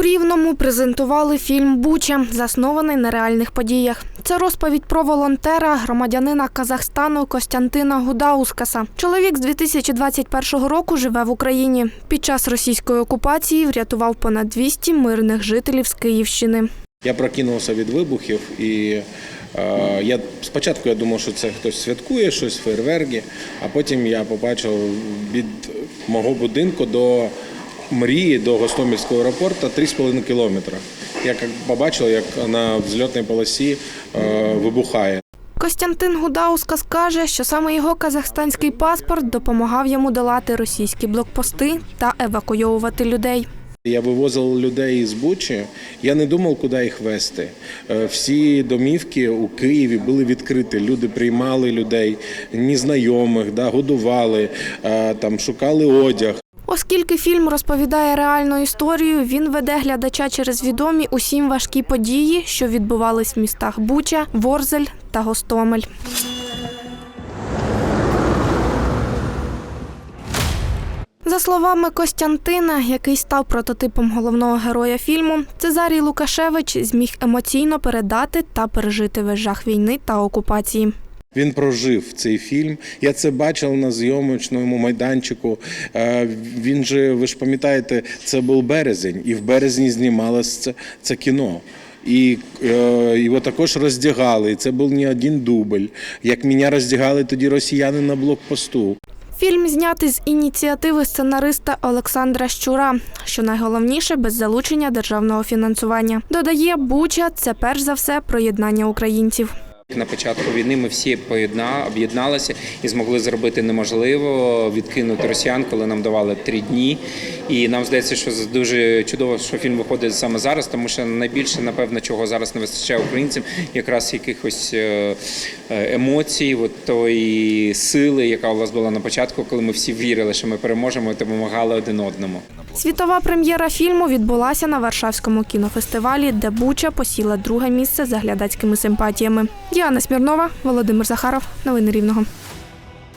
У Рівному презентували фільм Буча, заснований на реальних подіях. Це розповідь про волонтера, громадянина Казахстану Костянтина Гудаускаса. Чоловік з 2021 року живе в Україні. Під час російської окупації врятував понад 200 мирних жителів з Київщини. Я прокинувся від вибухів і е, я спочатку я думав, що це хтось святкує щось, фейерверки, а потім я побачив від мого будинку до мрії, до Гостомельського аеропорту 3,5 кілометри. Я як побачив, як на взльотній полосі е, вибухає. Костянтин Гудаускас каже, що саме його казахстанський паспорт допомагав йому долати російські блокпости та евакуйовувати людей. Я вивозив людей з Бучі, я не думав, куди їх вести. Е, Всі домівки у Києві були відкриті. Люди приймали людей, незнайомих, да, годували, е, там, шукали одяг. Оскільки фільм розповідає реальну історію, він веде глядача через відомі усім важкі події, що відбувались в містах Буча, Ворзель та Гостомель. За словами Костянтина, який став прототипом головного героя фільму, Цезарій Лукашевич зміг емоційно передати та пережити весь жах війни та окупації. Він прожив цей фільм. Я це бачив на зйомочному майданчику. Е, Він же, ви ж пам'ятаєте, це був березень, і в березні знімалось це, кіно. І е, його також роздягали. Це був не один дубль. Як мене роздягали тоді росіяни на блокпосту. Фільм знятий з ініціативи сценариста Олександра Щура, що найголовніше без залучення державного фінансування. Додає, Буча це перш за все про єднання українців. На початку війни ми всі поєдна об'єдналися і змогли зробити неможливо відкинути росіян, коли нам давали три дні. І нам здається, що дуже чудово, що фільм виходить саме зараз, тому що найбільше, напевно, чого зараз не вистачає українцям, якраз якихось е, е, емоцій, от тої сили, яка у вас була на початку, коли ми всі вірили, що ми переможемо і допомагали один одному. Світова прем'єра фільму відбулася на Варшавському кінофестивалі, де Буча посіла друге місце за глядацькими симпатіями. Діана Смірнова, Володимир Захаров. Новини Рівного.